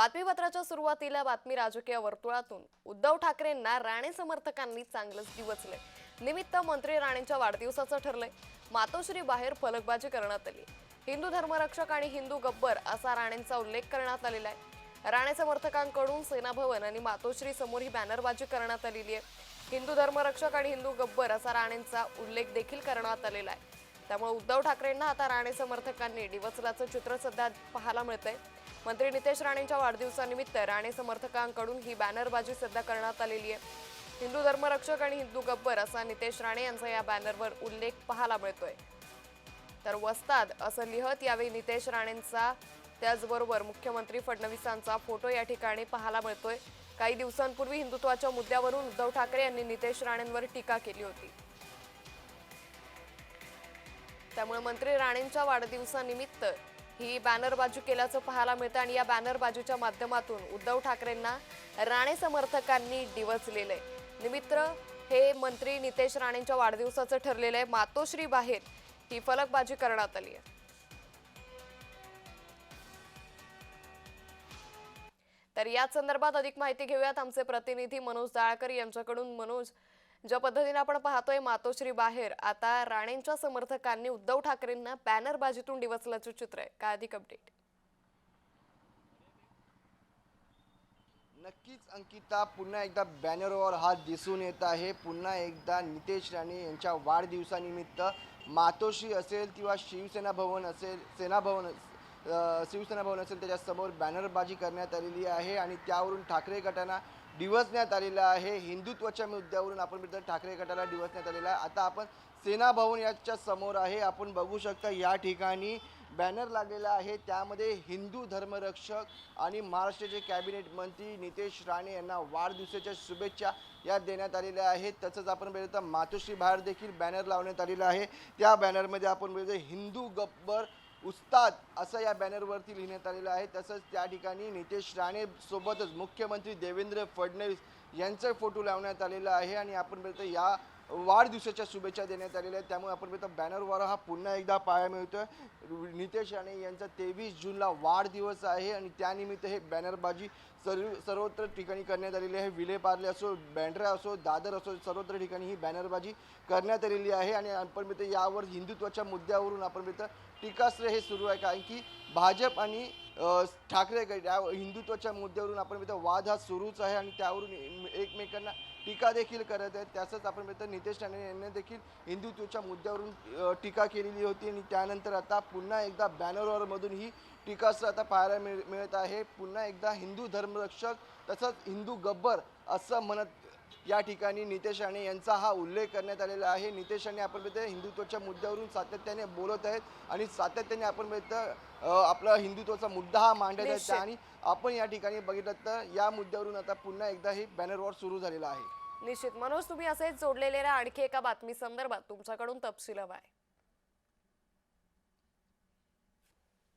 बातमीपत्राच्या सुरुवातीला बातमी राजकीय वर्तुळातून. उद्धव ठाकरेंना राणे समर्थकांनी चांगलंच दिवचलंय निमित्त मंत्री राणेंच्या वाढदिवसाचं ठरलंय. मातोश्री बाहेर फलकबाजी करण्यात आली. हिंदू धर्मरक्षक आणि हिंदू गब्बर असा राणेंचा उल्लेख करण्यात आलेला आहे राणे समर्थकांकडून सेना भवन आणि मातोश्री समोर ही बॅनरबाजी करण्यात आलेली आहे. हिंदू धर्मरक्षक आणि हिंदू गब्बर असा राणेंचा उल्लेख देखील करण्यात आलेला आहे. त्यामुळे उद्धव ठाकरेंना आता राणे समर्थकांनी डिवचल्याचं चित्र सध्या पाहायला मिळतंय. मंत्री नितेश राणेंच्या वाढदिवसानिमित्त राणे समर्थकांकडून ही बॅनरबाजी सध्या करण्यात आलेली आहे. हिंदू धर्मरक्षक आणि हिंदू गब्बर असा नितेश राणे यांचा या बॅनरवर उल्लेख पाहायला मिळतोय. तर वस्ताद असं लिहत यावेळी नितेश राणेंचा त्याचबरोबर मुख्यमंत्री फडणवीसांचा फोटो या ठिकाणी पाहायला मिळतोय. काही दिवसांपूर्वी हिंदुत्वाच्या मुद्द्यावरून उद्धव ठाकरे यांनी नितेश राणेंवर टीका केली होती. त्यामुळे मंत्री राणेंच्या वाढदिवसानिमित्त ही बॅनरबाजी केल्याचं पाहायला मिळतं आणि या बॅनरबाजीच्या माध्यमातून उद्धव ठाकरेंना राणे समर्थकांनी डिवचलेलं आहे. निमित्र हे मंत्री नितेश राणेंच्या वाढदिवसाचं ठरलेलं आहे. मातोश्री बाहेर ही फलकबाजी करण्यात आली आहे. तर याच संदर्भात अधिक माहिती घेऊयात. आमचे प्रतिनिधी मनोज दाळकर यांच्याकडून. मनोज ज्या पद्धतीने आपण पाहतोय मातोश्री बाहेर आता राणेंच्या समर्थकांनी उद्धव ठाकरेंना बॅनरबाजीतून डिवचल्याचं चित्र आहे. काय अधिक अपडेट नक्कीच अंकिता पुन्हा एकदा बॅनरवर हा दिसून येत आहे. पुन्हा एकदा नितेश राणे यांच्या वाढदिवसानिमित्त मातोश्री असेल किंवा शिवसेना भवन असेल सेना भवन शिवसेना भवन असेल त्याच्यासमोर बॅनरबाजी करण्यात आलेली आहे. आणि त्यावरून ठाकरे गटांना डिवचण्यात आलेला आहे. हिंदुत्वाच्या मुद्द्यावरून आपण मित्र ठाकरे गटाला डिवचण्यात आलेला आहे. आता आपण सेना भवन याच्या समोर आहे. आपण बघू शकता या ठिकाणी बॅनर लागलेला आहे. त्यामध्ये हिंदू धर्मरक्षक आणि महाराष्ट्राचे कॅबिनेट मंत्री नितेश राणे यांना वाढदिवसाच्या शुभेच्छा या देण्यात आलेल्या आहेत. तसंच आपण बघितलं तर मातोश्री बाहेर देखील बॅनर लावण्यात आलेला आहे. त्या बॅनरमध्ये आपण बघितलं हिंदू गब्बर उस्ताद असं या बॅनरवरती लिहिण्यात आलेलं आहे. तसंच त्या ठिकाणी नितेश राणेसोबतच मुख्यमंत्री देवेंद्र फडणवीस यांचा फोटो लावण्यात आलेला आहे. आणि आपण बघतो या वाढदिवसाच्या शुभेच्छा देण्यात आलेल्या आहेत. त्यामुळे आपण बघितलं बॅनरवर हा पुन्हा एकदा पाया मिळतोय. नितेश राणे यांचा तेवीस जूनला वाढदिवस आहे आणि त्यानिमित्त हे बॅनरबाजी सर्व सर्वत्र ठिकाणी करण्यात आलेली आहे. विलेपार्ले असो बँड्रा असो दादर असो सर्वत्र ठिकाणी ही बॅनरबाजी करण्यात आलेली आहे. आणि आपण बघितलं यावर हिंदुत्वाच्या मुद्द्यावरून आपण मित्र टीकास्त्र हे सुरू आहे. कारण की भाजप आणि ठाकरे गट या हिंदुत्वाच्या मुद्द्यावरून आपण बघितलं वाद हा सुरूच आहे आणि त्यावरून एकमेकांना टीका देखील करत आहेत. त्याचंच आपण बघितलं नितेश राणे यांनी देखील हिंदुत्वाच्या मुद्द्यावरून टीका केलेली होती आणि त्यानंतर आता पुन्हा एकदा बॅनरवरमधून ही टीकास्त्र आता पाहायला मिळ मिळत आहे. पुन्हा एकदा हिंदू धर्मरक्षक तसंच हिंदू गब्बर असं म्हणत या ठिकाणी नितेश राणे यांचा हा उल्लेख करण्यात आलेला आहे. नितेश राणे आपण बघितलं हिंदुत्वाच्या मुद्द्यावरून सातत्याने बोलत आहेत आणि सातत्याने आपण बघितलं अ, आपला हिंदुत्वाचा मुद्दा हा मांडत आहेत. निश्चित. आणि आपण या ठिकाणी बघितलं तर या मुद्द्यावरून आता पुन्हा एकदा हे बॅनरवर सुरू झालेला आहे. निश्चित. मनोज तुम्ही असेच जोडलेल्या आणखी एका बातमी संदर्भात. तुमच्याकडून तपशील हवाय